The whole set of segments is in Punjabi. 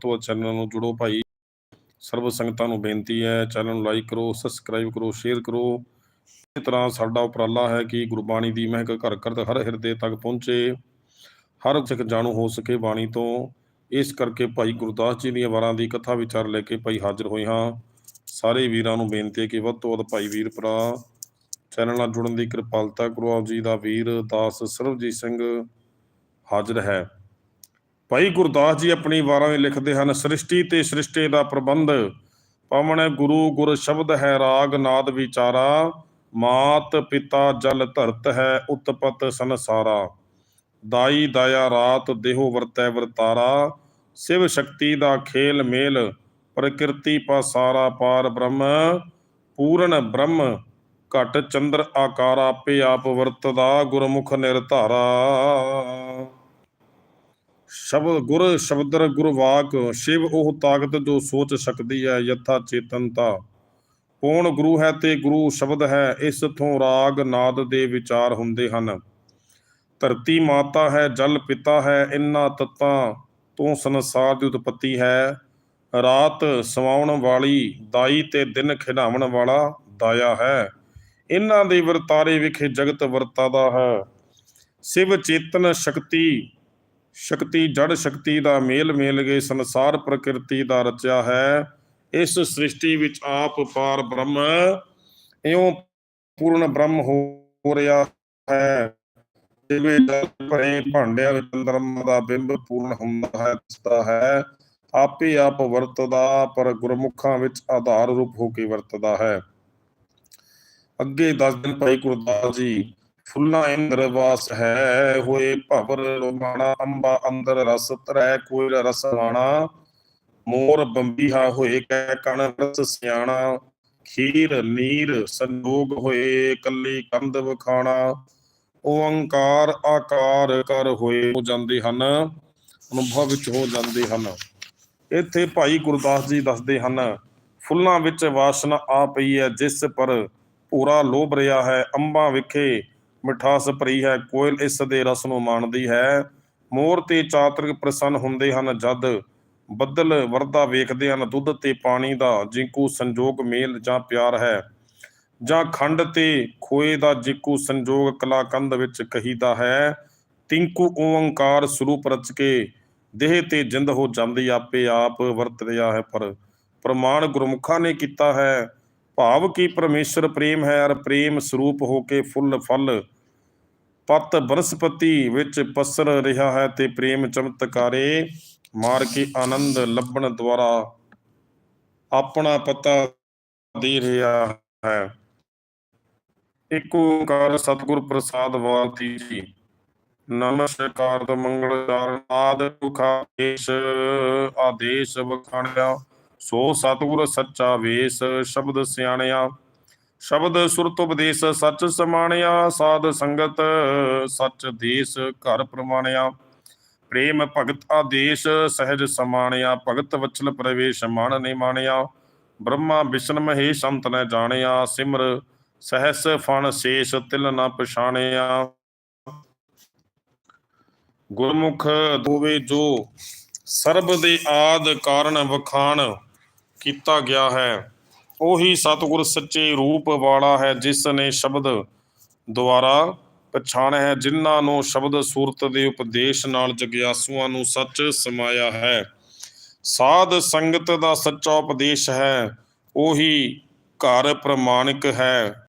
ਤੋਂ ਚੈਨਲ ਨੂੰ ਜੁੜੋ ਭਾਈ। ਸਰਬ ਸੰਗਤਾਂ ਨੂੰ ਬੇਨਤੀ ਹੈ ਚੈਨਲ ਨੂੰ ਲਾਈਕ ਕਰੋ ਸਬਸਕ੍ਰਾਈਬ ਕਰੋ ਸ਼ੇਅਰ ਕਰੋ। ਇਸ ਤਰ੍ਹਾਂ ਸਾਡਾ ਉਪਰਾਲਾ ਹੈ ਕਿ ਗੁਰਬਾਣੀ ਦੀ ਮਹਿਕ ਘਰ ਘਰ ਹਰ ਹਿਰਦੇ ਤੱਕ ਪਹੁੰਚੇ। ਹਰ ਸਿੱਖ ਜਾਣੂ ਹੋ ਸਕੇ ਬਾਣੀ ਤੋਂ। ਇਸ ਕਰਕੇ ਭਾਈ ਗੁਰਦਾਸ ਜੀ ਦੀਆਂ ਵਾਰਾਂ ਦੀ ਕਥਾ ਵਿਚਾਰ ਲੈ ਕੇ ਭਾਈ ਹਾਜ਼ਰ ਹੋਏ ਹਾਂ। ਸਾਰੇ ਵੀਰਾਂ ਨੂੰ ਬੇਨਤੀ ਹੈ ਕਿ ਵੱਧ ਤੋਂ ਵੱਧ ਭਾਈ ਵੀਰ ਭਰਾ ਚੈਨਲ ਨਾਲ ਜੁੜਨ ਦੀ ਕਿਰਪਾਲਤਾ ਕਰੋ। ਆਪ ਜੀ ਦਾ ਵੀਰ ਦਾਸ ਸਰਬਜੀਤ ਸਿੰਘ ਹਾਜ਼ਰ ਹੈ। ਭਾਈ ਗੁਰਦਾਸ ਜੀ ਆਪਣੀ ਵਾਰਾਂ ਵਿੱਚ ਲਿਖਦੇ ਹਨ, ਸ੍ਰਿਸ਼ਟੀ ਤੇ ਸ਼੍ਰਿਸ਼ਟੇ ਦਾ ਪ੍ਰਬੰਧ, ਪਵਨ ਗੁਰੂ ਗੁਰ ਸ਼ਬਦ ਹੈ ਰਾਗ ਨਾਦ ਵਿਚਾਰਾ, ਮਾਤ ਪਿਤਾ ਜਲ ਧਰਤ ਹੈ ਉਤਪਤ ਸੰਸਾਰਾ, ਦਾਈ ਦਇਆ ਰਾਤ ਦੇਹੋ ਵਰਤੈ ਵਰਤਾਰਾ, ਸਿਵ ਸ਼ਕਤੀ ਦਾ ਖੇਲ ਮੇਲ, ਪ੍ਰਕਿਰਤੀ ਪਾਸਾਰਾ ਪਾਰ ਬ੍ਰਹਮ, ਪੂਰਨ ਬ੍ਰਹਮ, ਘਟ ਚੰਦਰ ਆਕਾਰਾ ਆਪੇ ਆਪ ਵਰਤਦਾ, ਗੁਰਮੁਖ ਨਿਰਧਾਰਾ। ਸ਼ਬਦ ਗੁਰ, ਸ਼ਬਦਰ ਗੁਰ ਵਾਕ ਸ਼ਿਵ ਉਹ ਤਾਕਤ ਜੋ ਸੋਚ ਸਕਦੀ ਹੈ, ਯਥਾ ਚੇਤਨਤਾ ਪੌਣ ਗੁਰੂ ਹੈ ਤੇ ਗੁਰੂ ਸ਼ਬਦ ਹੈ, ਇਸ ਤੋਂ ਰਾਗ ਨਾਦ ਦੇ ਵਿਚਾਰ ਹੁੰਦੇ ਹਨ। ਧਰਤੀ ਮਾਤਾ ਹੈ, ਜਲ ਪਿਤਾ ਹੈ, ਇਨ੍ਹਾਂ ਤੱਤਾਂ ਤੋਂ ਸੰਸਾਰ ਦੀ ਉਤਪਤੀ ਹੈ। ਰਾਤ ਸਵਾਉਣ ਵਾਲੀ, ਦਾਈ ਤੇ ਦਿਨ ਖਿਡਾਉਣ ਵਾਲਾ ਦਾਇਆ ਹੈ। ਇਨ੍ਹਾਂ ਦੇ ਵਰਤਾਰੇ ਵਿਖੇ ਜਗਤ ਵਰਤਾਦਾ ਹੈ। ਸਿਵ ਚੇਤਨ ਸ਼ਕਤੀ ਸ਼ਕਤੀ, ਜੜ ਸ਼ਕਤੀ ਦਾ ਮੇਲ ਮੇਲ ਗਏ ਸੰਸਾਰ ਪ੍ਰਕਿਰਤੀ ਦਾ ਰਚਿਆ ਹੈ। ਇਸ ਸ੍ਰਿਸ਼ਟੀ ਵਿੱਚ ਆਪ ਪਾਰ ਬ੍ਰਹਮ, ਇਉਂ ਪੂਰਨ ਬ੍ਰਹਮ ਹੋ ਰਿਹਾ ਹੈ। ਜਿਵੇਂ ਜਲ ਭਰੇ ਭਾਂਡਿਆਂ ਵਿੱਚ ਚੰਦਰਮਾ ਦਾ ਬਿੰਬ ਪੂਰਨ ਹੁੰਦਾ ਹੈ, ਦਿਸਦਾ ਹੈ। ਆਪੇ ਆਪ ਵਰਤਦਾ, ਪਰ ਗੁਰਮੁਖਾਂ ਵਿੱਚ ਆਧਾਰ ਰੂਪ ਹੋ ਕੇ ਵਰਤਦਾ ਹੈ। ਅੱਗੇ ਦਸ ਦਿਨ ਭਾਈ ਗੁਰਦਾਸ ਜੀ ਫੁੱਲਾਂ ਇੰਦਰ ਵਾਸ ਹੈ, ਹੋਏ ਭਵਰ ਲੋਮਾਣਾ ਅੰਬਾ ਅੰਦਰ ਰਸ ਤਰੈ ਕੋਈ ਰਸ ਵਾਣਾ। ਮੋਰ ਬੰਬੀਹਾ ਹੋਏ ਕੈ ਕਣ ਰਸ ਸਿਆਣਾ। ਖੀਰ ਨੀਰ ਸੰਜੋਗ ਹੋਏ ਕੱਲੀ ਕੰਧ ਵਖਾਣਾ। ਓੰਕਾਰ ਆਕਾਰ ਕਰ ਹੋਏ ਹੋ ਜਾਂਦੇ ਹਨ, ਅਨੁਭਵ ਵਿੱਚ ਹੋ ਜਾਂਦੇ ਹਨ। ਇੱਥੇ ਭਾਈ ਗੁਰਦਾਸ ਜੀ ਦੱਸਦੇ ਹਨ, ਫੁੱਲਾਂ ਵਿੱਚ ਵਾਸਨਾ ਆ ਪਈ ਹੈ, ਜਿਸ ਪਰ ਪੂਰਾ ਲੋਭ ਰਿਹਾ ਹੈ, ਅੰਬਾਂ ਵਿਖੇ ਮਿਠਾਸ ਭਰੀ ਹੈ, ਕੋਇਲ ਇਸ ਦੇ ਰਸ ਨੂੰ ਮਾਣਦੀ ਹੈ। ਮੋਰ ਤੇ ਚਾਤਰਕ ਪ੍ਰਸੰਨ ਹੁੰਦੇ ਹਨ, ਜਦ ਬੱਦਲ ਵਰਦਾ ਵੇਖਦੇ ਹਨ, ਦੁੱਧ ਤੇ ਪਾਣੀ ਦਾ ਜਿੰਕੂ ਸੰਜੋਗ ਮੇਲ ਜਾਂ ਪਿਆਰ ਹੈ। ਜਾਂ ਖੰਡ ਤੇ ਖੋਏ ਦਾ ਜਿੰਕੂ ਸੰਜੋਗ ਕਲਾਕੰਦ ਵਿੱਚ ਕਹੀਦਾ ਹੈ, ਤਿੰਕੂ ਓੰਕਾਰ ਸਰੂਪ ਰਚ ਕੇ ਦੇਹ ਤੇ ਜਿੰਦ ਹੋ ਜਾਂਦੀ, ਆਪੇ ਆਪ ਵਰਤ ਰਿਹਾ ਹੈ। ਪਰ ਪ੍ਰਮਾਣ ਗੁਰਮੁਖਾਂ ਨੇ ਕੀਤਾ ਹੈ, ਭਾਵ ਕੀ ਪਰਮੇਸ਼ਰ ਪ੍ਰੇਮ ਹੈ, ਅਰ ਪ੍ਰੇਮ ਸਰੂਪ ਹੋ ਕੇ ਫੁੱਲ ਫਲ ਪਤ ਬਨਸਪਤੀ ਵਿੱਚ ਪਸਰ ਰਿਹਾ ਹੈ ਤੇ ਪ੍ਰੇਮ ਚਮਤਕਾਰੇ ਮਾਰ ਕੇ ਆਨੰਦ ਲੱਭਣ ਦੁਆਰਾ ਆਪਣਾ ਪਤਾ ਦੇ ਰਿਹਾ ਹੈ। ਇੱਕ ਓੰਕਾਰ ਸਤਿਗੁਰ ਪ੍ਰਸਾਦ ਵਾਲਤੀ ਜੀ। ਨਮਸਕਾਰ ਤੇ ਮੰਗਲ ਚਾਰਨ ਆਦ ਮੁਖਾਦੇਸ਼ ਆਦੇਸ਼ ਵਖਾਣਿਆ। ਸੋ ਸਤਿਗੁਰ ਸੱਚਾ ਵੇਸ, ਸ਼ਬਦ ਸਿਆਣਿਆ। ਸ਼ਬਦ ਸੁਰਤ ਉਪਦੇਸ਼, ਸੱਚ ਸਮਾਣਿਆ, ਸਾਧ ਸੰਗਤ, ਸੱਚ ਦੇਸ ਘਰ ਪ੍ਰਮਾਣਿਆ। ਪ੍ਰੇਮ ਭਗਤ ਆਦੇਸ਼, ਸਹਿਜ ਸਮਾਣਿਆ, ਭਗਤ ਵਚਲ ਪ੍ਰਵੇਸ਼ ਮਨ ਨਿਮਾਣਿਆ ਬ੍ਰਹਮਾ ਵਿਸ਼ਨ ਮਹੇਸ਼ ਅੰਤ ਨ ਜਾਣਿਆ, ਸਿਮਰ ਸਹਸ ਫਣ ਸ਼ੇਸ਼ ਤਿਲ ਨਾ ਪਛਾਣਿਆ। ਗੁਰਮੁਖ ਦੋਵੇ ਜੋ ਸਰਬ ਦੇ ਆਦ ਕਾਰਨ ਵਖਾਣ ਕੀਤਾ ਗਿਆ ਹੈ। ਉਹੀ ਸਤਿਗੁਰ ਸੱਚੇ ਰੂਪ ਵਾਲਾ ਹੈ ਜਿਸ ਨੇ ਸ਼ਬਦ ਦੁਆਰਾ ਪਛਾਣਿਆ ਹੈ, ਜਿਨ੍ਹਾਂ ਨੂੰ ਸ਼ਬਦ ਸੂਰਤ ਦੇ ਉਪਦੇਸ਼ ਨਾਲ ਜਗਿਆਸੂਆਂ ਨੂੰ ਸੱਚ ਸਮਾਇਆ ਹੈ। ਸਾਧ ਸੰਗਤ ਦਾ ਸੱਚਾ ਉਪਦੇਸ਼ ਹੈ, ਉਹੀ ਘਰ ਪ੍ਰਮਾਣਿਕ ਹੈ।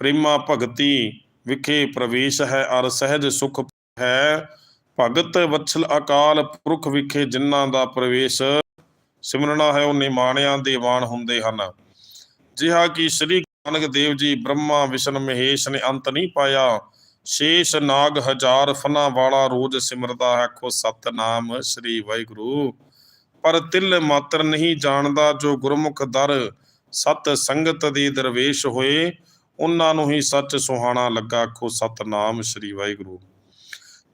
ਪ੍ਰੇਮਾ ਭਗਤੀ ਵਿਖੇ ਪ੍ਰਵੇਸ਼ ਹੈ, ਅਰ ਸਹਿਜ ਸੁਖ ਹੈ। ਭਗਤ ਵਛਲ ਅਕਾਲ ਪੁਰਖ ਵਿਖੇ ਜਿਨ੍ਹਾਂ ਦਾ ਪ੍ਰਵੇਸ਼ ਸਿਮਰਨਾ ਹੈ ਉਹ ਨਿਮਾਣਿਆਂ ਦੇ ਵਾਣ ਹੁੰਦੇ ਹਨ। ਜਿਹਾ ਕਿ ਸ੍ਰੀ ਨਾਨਕ ਦੇਵ ਜੀ ਬ੍ਰਹਮਾ ਵਿਸ਼ਨ ਮਹੇਸ਼ ਨੇ ਅੰਤ ਨਹੀਂ ਪਾਇਆ। ਸ਼ੇਸ਼ ਨਾਗ ਹਜ਼ਾਰ ਫਨਾ ਵਾਲਾ ਰੋਜ਼ ਸਿਮਰਦਾ ਹੈ ਖੋ ਸਤਨਾਮ ਸ੍ਰੀ ਵਾਹਿਗੁਰੂ। ਪਰ ਤਿਲ ਮਾਤਰ ਨਹੀਂ ਜਾਣਦਾ ਜੋ ਗੁਰਮੁਖ ਦਰ। ਸਤ ਸੰਗਤ ਦੇ ਦਰਵੇਸ਼ ਹੋਏ ਉਹਨਾਂ ਨੂੰ ਹੀ ਸੱਚ ਸੁਹਾਣਾ ਲੱਗਾ ਖੋ ਸਤਨਾਮ ਸ੍ਰੀ ਵਾਹਿਗੁਰੂ।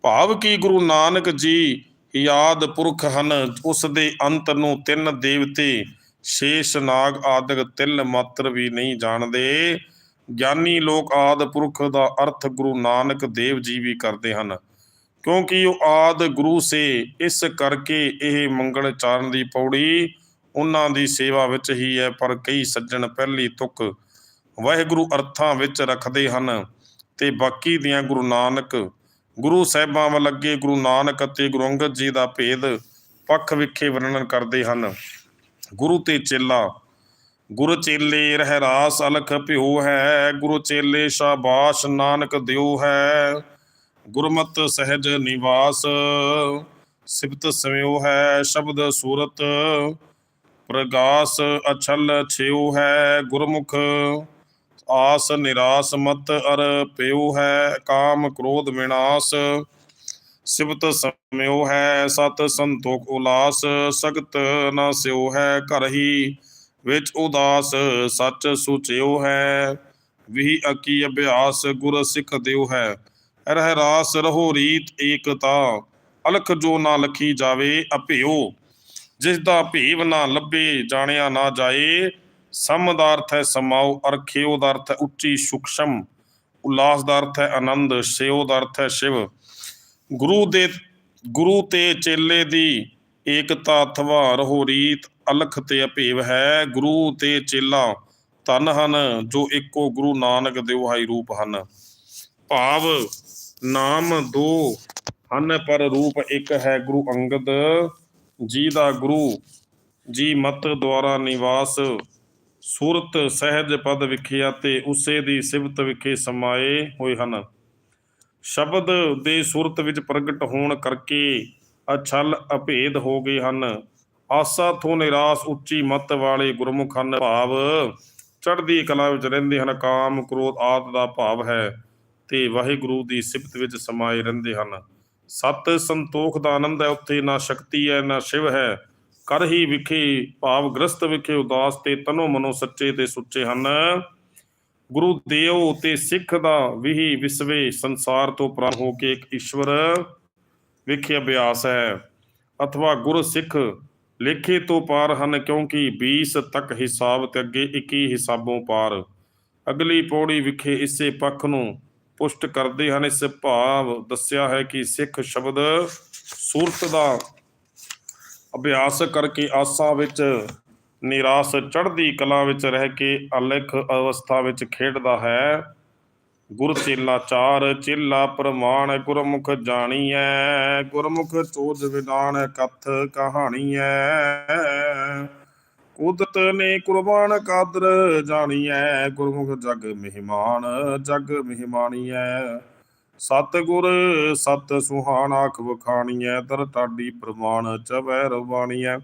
ਭਾਵ ਕੀ ਗੁਰੂ ਨਾਨਕ ਜੀ ਯਾਦ ਪੁਰਖ ਹਨ ਉਸ ਦੇ ਅੰਤ ਨੂੰ ਤਿੰਨ ਦੇਵਤੇ, ਸ਼ੇਸ਼, ਨਾਗ ਆਦਿਕ ਤਿਲ ਮਾਤਰ ਵੀ ਨਹੀਂ ਜਾਣਦੇ। ਗਿਆਨੀ ਲੋਕ ਆਦ ਪੁਰਖ ਦਾ ਅਰਥ ਗੁਰੂ ਨਾਨਕ ਦੇਵ ਜੀ ਵੀ ਕਰਦੇ ਹਨ। ਕਿਉਂਕਿ ਉਹ ਆਦ ਗੁਰੂ ਸੇ, ਇਸ ਕਰਕੇ ਇਹ ਮੰਗਲ ਚਾਰਨ ਦੀ ਪੌੜੀ ਉਹਨਾਂ ਦੀ ਸੇਵਾ ਵਿੱਚ ਹੀ ਹੈ, ਪਰ ਕਈ ਸੱਜਣ ਪਹਿਲੀ ਤੁਕ ਵਾਹਿਗੁਰੂ ਅਰਥਾਂ ਵਿੱਚ ਰੱਖਦੇ ਹਨ ਤੇ ਬਾਕੀ ਦੀਆਂ ਗੁਰੂ ਨਾਨਕ ਗੁਰੂ ਸਾਹਿਬਾਂ ਵੱਲ ਅੱਗੇ, ਗੁਰੂ ਨਾਨਕ ਅਤੇ ਗੁਰੂ ਅੰਗਦ ਜੀ ਦਾ ਭੇਦ ਪੱਖ ਵਿਖੇ ਵਰਣਨ ਕਰਦੇ ਹਨ। ਗੁਰੂ ਤੇ ਚੇਲਾ, ਗੁਰ ਚੇਲੇ ਰਹਿ ਅਲਖ ਭਿਓ ਹੈ, ਗੁਰੂ ਚੇਲੇ ਸ਼ਾਬਾਸ਼ ਨਾਨਕ ਦਿਓ ਹੈ। ਗੁਰਮਤ ਸਹਿਜ ਨਿਵਾਸ ਸਿਬਤ ਸਮਿਓ ਹੈ, ਸ਼ਬਦ ਸੂਰਤ ਪ੍ਰਗਾਸ ਅਛਲ ਛਿਓ ਹੈ। ਗੁਰਮੁਖ ਆਸ ਨਿਰਾਸ ਮਤ ਅਰ ਪਿਉ ਹੈ, ਕਾਮ ਕ੍ਰੋਧ ਵਿਨਾਸ਼। ਸਿਵਤ ਸਮਿਓ ਹੈ, ਸਤ ਸੰਤੋਖ ਉਲਾਸ। ਸਗਤ ਨ ਸਿਓ ਹੈ, ਘਰ ਹੀ ਵਿੱਚ ਉਦਾਸ। ਸੱਚ ਸੁਚਿਓ ਹੈ, ਵਿਹੀ ਅਕੀ ਅਭਿਆਸ, ਗੁਰ ਸਿੱਖ ਦਿਓ ਹੈ। ਰਹਿ ਰਾਸ ਰਹੋ ਰੀਤ ਏਕਤਾ, ਅਲਖ ਜੋ ਨਾ ਲਖੀ ਜਾਵੇ ਅਭਿਓ ਜਿਸ ਦਾ ਭੇਵ ਨਾ ਲੱਭੇ, ਜਾਣਿਆ ਨਾ ਜਾਏ ਸਮ ਦਾ ਅਰਥ ਹੈ ਸਮਾਉ ਅਰਖਿਓ ਦਾ ਅਰਥ ਹੈ ਉੱਚੀ ਸੂਖਸ਼ਮ ਉਲਾਸ ਦਾ ਅਰਥ ਹੈ ਆਨੰਦ ਸਿਓ ਦਾ ਅਰਥ ਹੈ ਸ਼ਿਵ। ਗੁਰੂ ਦੇ, ਗੁਰੂ ਤੇ ਚੇਲੇ ਦੀ ਏਕਤਾ ਅਥਵਾ ਰਹੋ ਰੀਤ, ਅਲਖ ਤੇ ਅਭੇਵ ਹੈ। ਗੁਰੂ ਤੇ ਚੇਲਾ ਧਨ ਹਨ, ਜੋ ਇੱਕੋ ਗੁਰੂ ਨਾਨਕ ਦਿਵਹਾਈ ਰੂਪ ਹਨ। ਭਾਵ ਨਾਮ ਦੋ ਹਨ, ਪਰ ਰੂਪ ਇੱਕ ਹੈ ਗੁਰੂ ਅੰਗਦ। ਜੀ ਦਾ ਗੁਰੂ, ਜੀ ਮਤ ਦੁਆਰਾ ਨਿਵਾਸ ਸੂਰਤ ਸਹਿਜ ਪਦ ਵਿਖਿਆ ਤੇ ਉਸੇ ਦੀ ਸਿਫਤ ਵਿਖੇ ਸਮਾਏ ਹੋਏ ਹਨ। ਸ਼ਬਦ ਦੇ ਸੂਰਤ ਵਿੱਚ ਪ੍ਰਗਟ ਹੋਣ ਕਰਕੇ ਅਛਲ ਅਭੇਦ ਹੋ ਗਏ ਹਨ। ਆਸਾ ਤੋਂ ਨਿਰਾਸ ਉੱਚੀ ਮਤ ਵਾਲੇ ਗੁਰਮੁਖ ਹਨ। ਭਾਵ ਚੜ੍ਹਦੀ ਕਲਾ ਵਿੱਚ ਰਹਿੰਦੇ ਹਨ। ਕਾਮ ਕ੍ਰੋਧ ਆਦ ਦਾ ਭਾਵ ਹੈ ਤੇ ਵਾਹਿਗੁਰੂ ਦੀ ਸਿਫਤ ਵਿੱਚ ਸਮਾਏ ਰਹਿੰਦੇ ਹਨ। ਸਤ ਸੰਤੋਖ ਦਾ ਆਨੰਦ ਹੈ। ਉੱਥੇ ਨਾ ਸ਼ਕਤੀ ਹੈ, ਨਾ ਸ਼ਿਵ ਹੈ। ਕਰ ਹੀ ਵਿਖੇ ਭਾਵ ਗ੍ਰਸਤ ਵਿਖੇ ਉਦਾਸ ਤੇ ਤਨੋ ਮਨੋ ਸੱਚੇ ਤੇ ਸੁੱਚੇ ਹਨ। ਗੁਰੂ ਦੇਵ ਤੇ ਸਿੱਖ ਦਾ ਵਿਹੀ ਵਿਸਵੇ ਸੰਸਾਰ ਤੋਂ ਪ੍ਰਾਨ ਹੋ ਕੇ ਇੱਕ ਈਸ਼ਵਰ ਵਿਖੇ ਅਭਿਆਸ ਹੈ। ਅਥਵਾ ਗੁਰ ਸਿੱਖ ਲੇਖੇ ਤੋਂ ਪਾਰ ਹਨ, ਕਿਉਂਕਿ 20 ਤੱਕ ਹਿਸਾਬ ਤੇ ਅੱਗੇ 21 ਹਿਸਾਬੋਂ ਪਾਰ। ਅਗਲੀ ਪੌੜੀ ਵਿਖੇ ਇਸੇ ਪੱਖ ਨੂੰ ਪੁਸ਼ਟ ਕਰਦੇ ਹਨ। ਇਸ ਭਾਵ ਦੱਸਿਆ ਹੈ ਕਿ ਸਿੱਖ ਸ਼ਬਦ ਸੂਰਤ ਦਾ ਅਭਿਆਸ ਕਰਕੇ ਆਸਾ ਵਿੱਚ ਨਿਰਾਸ ਚੜ੍ਹਦੀ ਕਲਾ ਵਿੱਚ ਰਹਿ ਕੇ ਅਲਖ ਅਵਸਥਾ ਵਿੱਚ ਖੇਡਦਾ ਹੈ। ਗੁਰ ਚੇਲਾ ਚਾਰ, ਚੇਲਾ ਪ੍ਰਮਾਣ ਗੁਰਮੁਖ ਜਾਣੀਐ, ਗੁਰਮੁਖ ਚੋਜ ਵਿਦਾਨ ਕਥ ਕਹਾਣੀਐ। ਕੁਦਰਤ ਨੇ ਕੁਰਬਾਨ ਕਾਦਰ ਜਾਣੀਐ, ਗੁਰਮੁਖ ਜਗ ਮਹਿਮਾਨ ਜਗ ਮਹਿਮਾਨੀਐ। ਸਤਿਗੁਰ ਸਤ ਸੁਹਾਣਾ ਅਖ ਵਖਾਣੀਐ ਦਰ ਟਾਡੀ ਪ੍ਰਮਾਣ ਚਵੈ ਰਵਾਣੀਐ।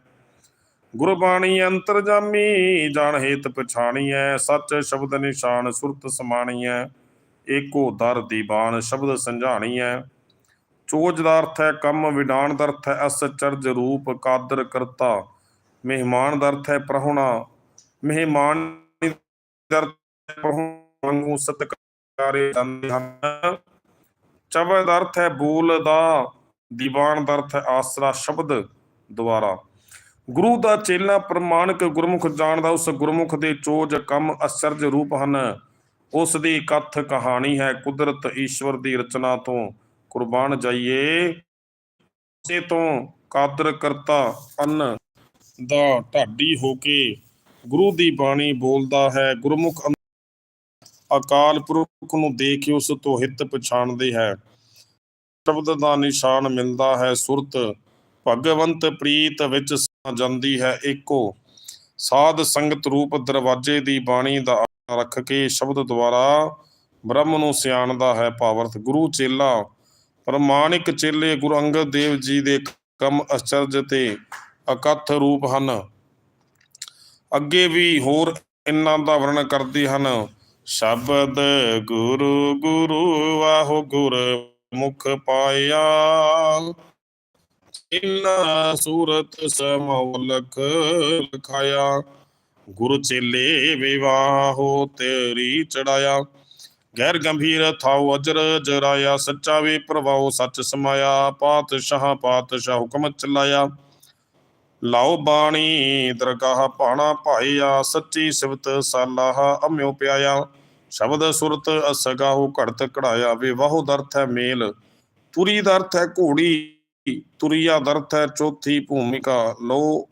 ਗੁਰਬਾਣੀ ਅੰਤਰ ਜਾਣ ਹੇਤ ਪਛਾਣੀਐ, ਸੱਚ ਸ਼ਬਦ ਨਿਸ਼ਾਨ ਸੁਰਤ ਸਮਾਣੀਐ, ਏਕੋ ਦਰ ਦੀਵਾਨ ਸ਼ਬਦ ਸੰਝਾਣੀਐ। ਚੋਜ ਦਾ ਅਰਥ ਹੈ ਕੰਮ ਵਿਡਾਣ ਦਾ ਅਰਥ ਹੈ ਅਸਚਰਜ ਰੂਪ, ਕਾਦਰ ਕਰਤਾ, ਮਹਿਮਾਨ ਦਾ ਅਰਥ ਹੈ ਪ੍ਰਹੁਣਾ। ਮਹਿਮਾਨ ਦਾ ਅਰਥ ਹੈ ਨੂੰ ਸਤਕਾਰੇ ਜਾਂਦੇ ਹਨ। ਚਵਦ ਅਰਥ ਹੈ ਬੋਲ ਦਾ, ਦੀਵਾਨ ਦਾ ਅਰਥ ਹੈ ਆਸਰਾ, ਸ਼ਬਦ ਦੁਆਰਾ। ਗੁਰੂ ਦਾ ਚੇਲਾ ਪ੍ਰਮਾਣਿਕ ਗੁਰਮੁਖ ਜਾਣਦਾ, ਉਸ ਗੁਰਮੁਖ ਦੇ ਚੋਜ ਕੰਮ ਅਸਰਜ ਰੂਪ ਹਨ। ਉਸ ਦੀ ਕਥ ਕਹਾਣੀ ਹੈ, ਕੁਦਰਤ ਈਸ਼ਵਰ ਦੀ ਰਚਨਾ ਤੋਂ, ਕੁਰਬਾਨ ਜਾਈਏ। ਸੇ ਤੋਂ ਕਾਦਰ ਕਰਤਾ ਅੰਨ ਦਾ ਢਾਡੀ ਹੋ ਕੇ ਗੁਰੂ ਦੀ ਬਾਣੀ ਬੋਲਦਾ ਹੈ, ਗੁਰਮੁਖ ਅਕਾਲ ਪੁਰਖ ਨੂੰ ਦੇਖ ਕੇ ਉਸ ਤੋਂ ਹਿੱਤ ਪਛਾਣਦੇ ਹੈ। ਸ਼ਬਦ ਦਾ ਨਿਸ਼ਾਨ ਮਿਲਦਾ ਹੈ, ਸੁਰਤ ਭਗਵੰਤ ਪ੍ਰੀਤ ਵਿੱਚ ਸਮਾ ਜਾਂਦੀ ਹੈ ਏਕੋ। ਸਾਧ ਸੰਗਤ ਰੂਪ ਦਰਵਾਜੇ ਦੀ ਬਾਣੀ ਦਾ ਰੱਖ ਕੇ ਸ਼ਬਦ ਦੁਆਰਾ ਬ੍ਰਹਮ ਨੂੰ ਸਿਆਣਦਾ ਹੈ ਭਾਵਰਤ ਗੁਰੂ ਚੇਲਾ, ਪ੍ਰਮਾਣਿਕ ਚੇਲੇ ਗੁਰੂ ਅੰਗਦ ਦੇਵ ਜੀ ਦੇ ਕੰਮ ਅਚਰਜ ਤੇ ਅਕਥ ਰੂਪ ਹਨ। ਅੱਗੇ ਵੀ ਹੋਰ ਇਹਨਾਂ ਦਾ ਵਰਣਨ ਕਰਦੇ ਹਨ। ਸ਼ਬਦ ਗੁਰੂ ਗੁਰੂ ਆਹੋ ਗੁਰ ਮੁਖ ਪਾਇਆ। ਇਨਾ ਸੂਰਤ ਸਮੌਲਖ ਲਖਾਇਆ, ਗੁਰ ਚੇਲੇ ਵਿਵਾਹੋ ਤੇਰੀ ਚੜਾਇਆ। ਗੈਰ ਗੰਭੀਰ ਥਾਉ ਅਜਰ ਜਰਾਇਆ, ਸੱਚਾ ਵੀ ਪ੍ਰਭਾਉ ਸੱਚ ਸਮਾਇਆ। ਪਾਤਸ਼ਾਹ ਪਾਤਸ਼ਾਹ ਹੁਕਮ ਚਲਾਇਆ। ਲਾਓ ਬਾਣੀ ਦਰਗਾਹ ਪਾਣਾ ਭਾਈਆ ਸੱਚੀ ਸਿਵਤ ਸਾਲਾਹ ਅਮਿਓ ਪਿਆਇਆ। ਸ਼ਬਦ ਸੁਰਤ ਅਸਗਾਹੂ ਘੜਤ ਕਢਾਇਆ ਵਿਵਾਹੂ ਦਰਥ ਹੈ ਮੇਲ, ਤੁਰੀ ਦਾ ਅਰਥ ਹੈ ਘੋੜੀ, ਤੁਰੀਆ ਦਾ ਅਰਥ ਹੈ ਚੌਥੀ ਭੂਮਿਕਾ ਲੋ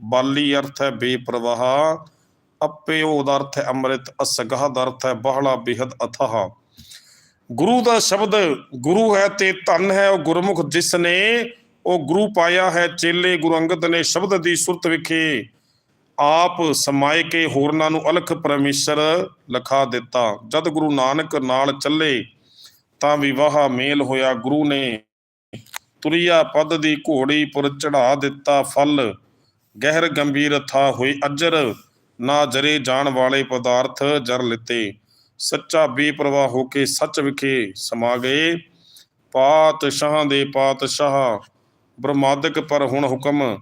ਬਾਲੀ ਅਰਥ ਹੈ ਬੇਪਰਵਾਹ ਅਪਿਓ ਦਾ ਅਰਥ ਹੈ ਅੰਮ੍ਰਿਤ, ਅਸਗਾਹ ਦਾ ਅਰਥ ਹੈ ਬਹਲਾ ਬੇਹਦ ਅਥਾਹ। ਗੁਰੂ ਦਾ ਸ਼ਬਦ, ਗੁਰੂ ਹੈ ਤੇ ਧਨ ਹੈ, ਉਹ ਗੁਰਮੁਖ ਜਿਸ ਨੇ, ਉਹ ਗੁਰੂ ਪਾਇਆ ਹੈ ਚੇਲੇ ਗੁਰੂ ਅੰਗਦ ਨੇ ਸ਼ਬਦ ਦੀ ਸੁਰਤ ਵਿਖੇ। ਆਪ ਸਮਾਏ ਕੇ ਹੋਰਨਾਂ ਨੂੰ ਅਲਖ ਪਰਮੇਸ਼ਰ ਲਖਾ ਦਿੱਤਾ। ਜਦ ਗੁਰੂ ਨਾਨਕ ਨਾਲ ਚੱਲੇ, ਤਾਂ ਵਿਵਾਹ ਮੇਲ ਹੋਇਆ। ਗੁਰੂ ਨੇ ਤੁਰਿਆ ਪਦ ਦੀ ਘੋੜੀ ਪੁਰ ਚੜਾ ਦਿੱਤਾ ਫਲ। ਗਹਿਰ ਗੰਭੀਰ ਥਾ ਹੋਈ ਅਜਰ, ਨਾ ਜਰੇ ਜਾਣ ਵਾਲੇ ਪਦਾਰਥ ਜਰ ਲਿਤੇ। ਸੱਚਾ ਬੇਪਰਵਾਹ ਹੋ ਕੇ ਸੱਚ ਵਿਖੇ ਸਮਾ ਗਏ। ਪਾਤਸ਼ਾਹਾਂ ਦੇ ਪਾਤਸ਼ਾਹ, ਬ੍ਰਹਮਾਦਿਕ ਪਰ ਹੁਣ ਹੁਕਮ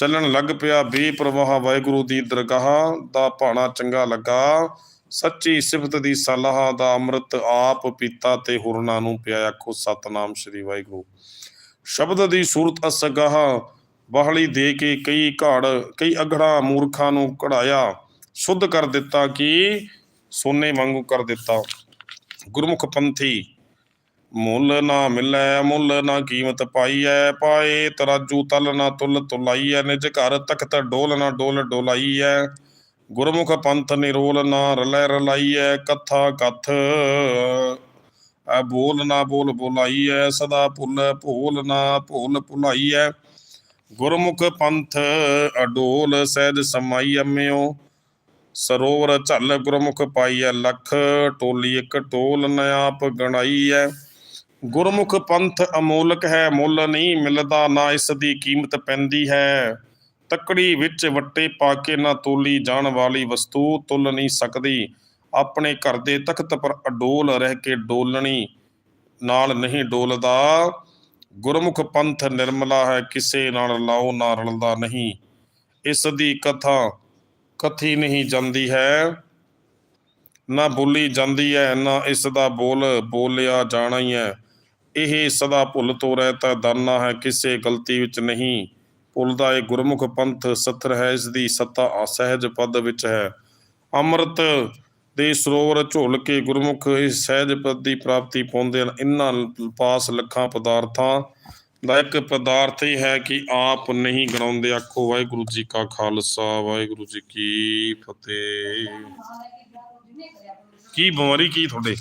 ਚੱਲਣ ਲੱਗ ਪਿਆ। ਬੇਪਰਵਾਹ ਵਾਹਿਗੁਰੂ ਦੀ ਦਰਗਾਹ ਦਾ ਭਾਣਾ ਚੰਗਾ ਲੱਗਾ। ਸੱਚੀ ਸਿਫਤ ਦੀ ਸਲਾਹ ਦਾ ਅੰਮ੍ਰਿਤ ਆਪ ਪੀਤਾ ਤੇ ਹੋਰਨਾਂ ਨੂੰ ਪਿਆ ਆਖੋ ਸਤਨਾਮ ਸ੍ਰੀ ਵਾਹਿਗੁਰੂ। ਸ਼ਬਦ ਦੀ ਸੂਰਤ ਅਸਗਾਹ ਬਾਹਲੀ ਦੇ ਕੇ ਕਈ ਘਾੜ, ਕਈ ਅਗੜਾ ਮੂਰਖਾਂ ਨੂੰ ਕਢਾਇਆ। ਸ਼ੁੱਧ ਕਰ ਦਿੱਤਾ ਕਿ? ਸੋਨੇ ਵਾਂਗੂ ਕਰ ਦਿੱਤਾ। ਗੁਰਮੁਖ ਪੰਥੀ ਮੁੱਲ ਨਾ ਮਿਲੈ, ਮੁੱਲ ਨਾ ਕੀਮਤ ਪਾਈਐ, ਪਾਏ ਤਰਾਜੂ ਤਲ ਨਾ ਤੁਲ ਤੁਲਾਈਐ, ਨਿਜ ਘਰ ਤਖਤ ਡੋਲ ਨਾ ਡੋਲ ਡੋਲਾਈਐ। ਗੁਰਮੁਖ ਪੰਥ ਨਿਰੋਲ ਨਾ ਰਲੈ ਰਲਾਈਐ, ਕਥਾ ਕਥ ਐ ਬੋਲ ਨਾ ਬੋਲ ਬੋਲਾਈਐ, ਸਦਾ ਭੁੱਲ ਭੋਲ ਨਾ ਭੋਲ ਭੁਲਾਈਐ। ਗੁਰਮੁਖ ਪੰਥ ਅਡੋਲ ਸਹਿਜ ਸਮਾਈ ਅੰਮਿਓ, ਸਰੋਵਰ ਝੱਲ ਗੁਰਮੁਖ ਪਾਈਐ ਲਖ, ਟੋਲੀ ਇੱਕ ਟੋਲ ਨ ਆਪ ਗਣਾਈਐ। ਗੁਰਮੁਖ ਪੰਥ ਅਮੋਲਕ ਹੈ, ਮੁੱਲ ਨਹੀਂ ਮਿਲਦਾ, ਨਾ ਇਸ ਦੀ ਕੀਮਤ ਪੈਂਦੀ ਹੈ। ਤਕੜੀ ਵਿੱਚ ਵੱਟੇ ਪਾ ਕੇ ਨਾ ਤੋਲੀ ਜਾਣ ਵਾਲੀ ਵਸਤੂ ਤੁਲ ਨਹੀਂ ਸਕਦੀ। ਆਪਣੇ ਘਰ ਦੇ ਤਖਤ ਪਰ ਅਡੋਲ ਰਹਿ ਕੇ ਡੋਲਣੀ ਨਾਲ ਨਹੀਂ ਡੋਲਦਾ। ਗੁਰਮੁਖ ਪੰਥ ਨਿਰਮਲਾ ਹੈ, ਕਿਸੇ ਨਾਲ ਲਾਓ ਨਾ ਰਲਦਾ ਨਹੀਂ। ਇਸ ਦੀ ਕਥਾ ਕਥੀ ਨਹੀਂ ਜਾਂਦੀ ਹੈ। ਨਾ ਬੋਲੀ ਜਾਂਦੀ ਹੈ, ਨਾ ਇਸ ਦਾ ਬੋਲ ਬੋਲਿਆ ਜਾਣਾ ਹੀ ਹੈ। ਇਹ ਸਦਾ ਭੁੱਲ ਤੋਂ ਰਹਿਤਾ ਦਾਨਾ ਹੈ, ਕਿਸੇ ਗਲਤੀ ਵਿੱਚ ਨਹੀਂ। ਭੁੱਲਦਾ ਇਹ ਗੁਰਮੁਖ ਪੰਥ ਸਤਰ ਹੈ, ਇਸ ਦੀ ਸੱਤਾ ਅਸਹਿਜ ਪਦ ਵਿੱਚ ਹੈ। ਅੰਮ੍ਰਿਤ ਦੇ ਸਰੋਵਰ ਝੋਲ ਕੇ ਗੁਰਮੁਖ ਇਸ ਸਹਿਜ ਪਦ ਦੀ ਪ੍ਰਾਪਤੀ ਪਾਉਂਦੇ ਹਨ। ਇਨ੍ਹਾਂ ਪਾਸ ਲੱਖਾਂ ਪਦਾਰਥਾਂ ਦਾ ਇੱਕ ਪਦਾਰਥ ਇਹ ਹੈ ਕਿ ਆਪ ਨਹੀਂ ਗਣਾਉਂਦੇ। ਆਖੋ, ਵਾਹਿਗੁਰੂ ਜੀ ਕਾ ਖਾਲਸਾ, ਵਾਹਿਗੁਰੂ ਜੀ ਕੀ ਫਤਿਹ। ਕੀ ਬਿਮਾਰੀ ਕੀ ਤੁਹਾਡੇ?